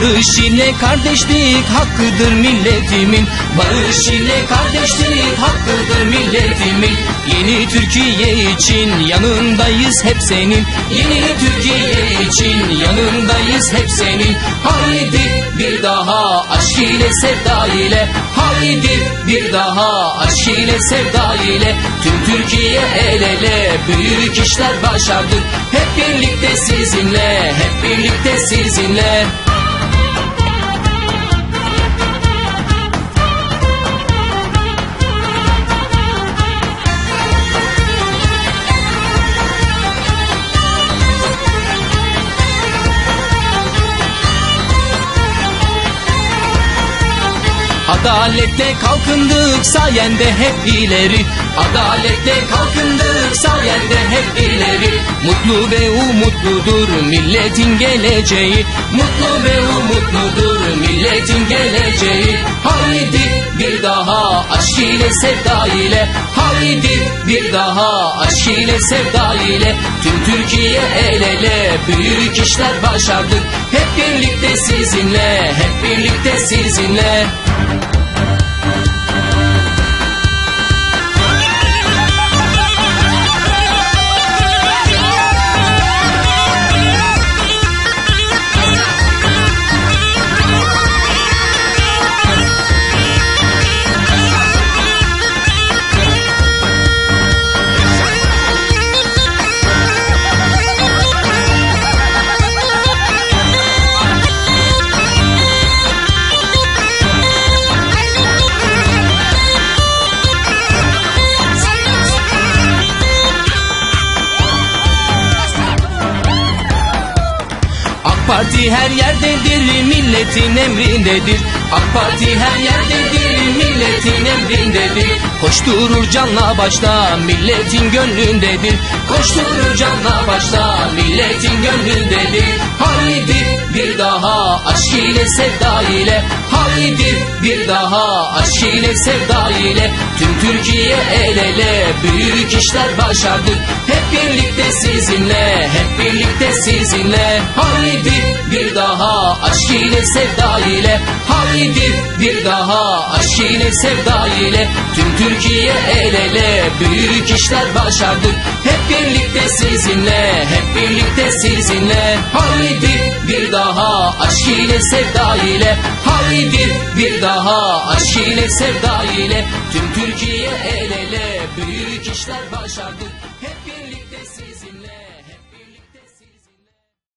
Barış ile kardeşlik hakkıdır milletimin. Barış ile kardeşlik hakkıdır milletimin. Yeni Türkiye için yanındayız hep senin. Yeni Türkiye için yanındayız hep senin. Haydi bir daha aşk ile sevda ile. Haydi bir daha aşk ile sevda ile. Tüm Türkiye el ele büyük işler başardık. Hep birlikte sizinle, hep birlikte sizinle Adaletle kalkındık sayende hep ileri. Adaletle kalkındık sayende hep ileri. Mutlu ve umutludur milletin geleceği. Mutlu ve umutludur milletin aşk ile sevda ile. Haydi bir daha aşk ile sevda ile. Tüm Türkiye el ele büyük işler başardık. Hep birlikte sizinle, hep birlikte sizinle Parti her yerdedir, milletin emrindedir. AK Parti her yerdedir, milletin emrindedir. Koşturur canla başla, milletin gönlündedir. Koşturur canla başla, milletin gönlündedir. Haydi bir daha aşk ile sevda ile Haydi bir daha aşk ile sevda ile Tüm Türkiye el ele büyük işler başardık. Hep birlikte sizinle, hep birlikte sizinle. Haydi bir daha aşk ile sevda ile. Haydi bir daha aşk ile sevda ile. Tüm Türkiye el ele büyük işler başardık. Hep birlikte sizinle, hep birlikte sizinle. Haydi bir ile sevda ile Haydi bir daha. Aşk ile sevda ile Tüm Türkiye el ele. Büyük işler başardık Hep birlikte sizinle.